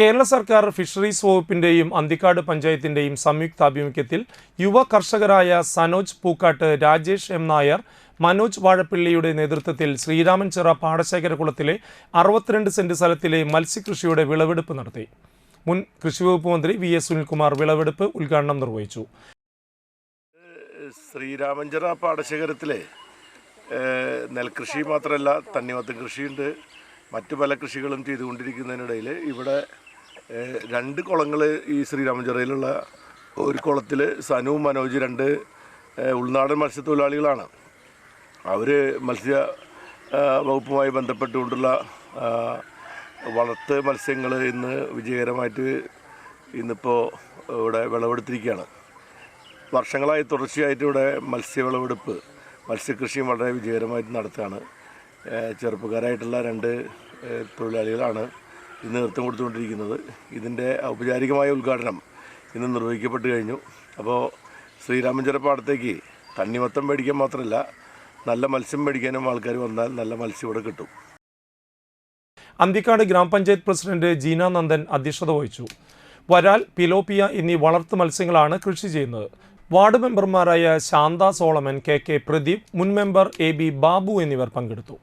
കേരള സർക്കാർ ഫിഷറീസ് വകുപ്പിന്റെയും അന്തിക്കാട് പഞ്ചായത്തിന്റെയും സംയുക്താഭിമുഖ്യത്തിൽ യുവ കർഷകരായ സനോജ് പൂക്കാട്ട് രാജേഷ് എം നായർ മനോജ് വാഴപ്പിള്ളിയുടെ നേതൃത്വത്തിൽ ശ്രീരാമൻചിറ പാടശേഖരകുളത്തിലെ അറുപത്തിരണ്ട് സെന്റ് സ്ഥലത്തിലെ മത്സ്യകൃഷിയുടെ വിളവെടുപ്പ് നടത്തി. മുൻ കൃഷിവകുപ്പ് മന്ത്രി വി എസ് സുനിൽകുമാർ വിളവെടുപ്പ് ഉദ്ഘാടനം നിർവഹിച്ചു. ശ്രീരാമഞ്ചിറ പാടശേഖരത്തിലെ നെൽകൃഷി മാത്രമല്ല തണ്ണിമത്തൻ കൃഷിയുണ്ട്. മറ്റു പല കൃഷികളും ചെയ്തുകൊണ്ടിരിക്കുന്നതിനിടയിൽ ഇവിടെ രണ്ട് കുളങ്ങൾ ഈ ശ്രീരാമഞ്ചിറയിലുള്ള ഒരു കുളത്തിൽ സനു മനോജ് രണ്ട് ഉൾനാടൻ മത്സ്യത്തൊഴിലാളികളാണ്. അവർ മത്സ്യ വകുപ്പുമായി ബന്ധപ്പെട്ടുകൊണ്ടുള്ള വളർത്ത് മത്സ്യങ്ങൾ ഇന്ന് വിജയകരമായിട്ട് ഇന്നിപ്പോൾ ഇവിടെ വിളവെടുത്തിരിക്കുകയാണ്. വർഷങ്ങളായി തുടർച്ചയായിട്ട് ഇവിടെ മത്സ്യവിളവെടുപ്പ് മത്സ്യകൃഷിയും വളരെ വിജയകരമായിട്ട് നടത്തുകയാണ്. ചെറുപ്പക്കാരായിട്ടുള്ള രണ്ട് തൊഴിലാളികളാണ്. ഇന്ന് നൃത്തം കൊടുത്തുകൊണ്ടിരിക്കുന്നത്. ഇതിന്റെ ഔപചാരികമായ ഉദ്ഘാടനം ഇന്ന് നിർവഹിക്കപ്പെട്ട് കഴിഞ്ഞു. അപ്പോൾ ശ്രീരാമഞ്ചിറ പാടത്തേക്ക് തണ്ണിമത്തം മേടിക്കാൻ മാത്രമല്ല നല്ല മത്സ്യം മേടിക്കാനും ആൾക്കാർ വന്നാൽ നല്ല മത്സ്യം ഇവിടെ കിട്ടും. അന്തിക്കാട് ഗ്രാമപഞ്ചായത്ത് പ്രസിഡന്റ് ജീന നന്ദൻ അധ്യക്ഷത വഹിച്ചു. വരാൽ പിലോപ്പിയ എന്നീ വളർത്തു മത്സ്യങ്ങളാണ് കൃഷി ചെയ്യുന്നത്. വാർഡ് മെമ്പർമാരായ Shantha Solomon K K Pradeep മുൻ മെമ്പർ എ ബി ബാബു എന്നിവർ പങ്കെടുത്തു.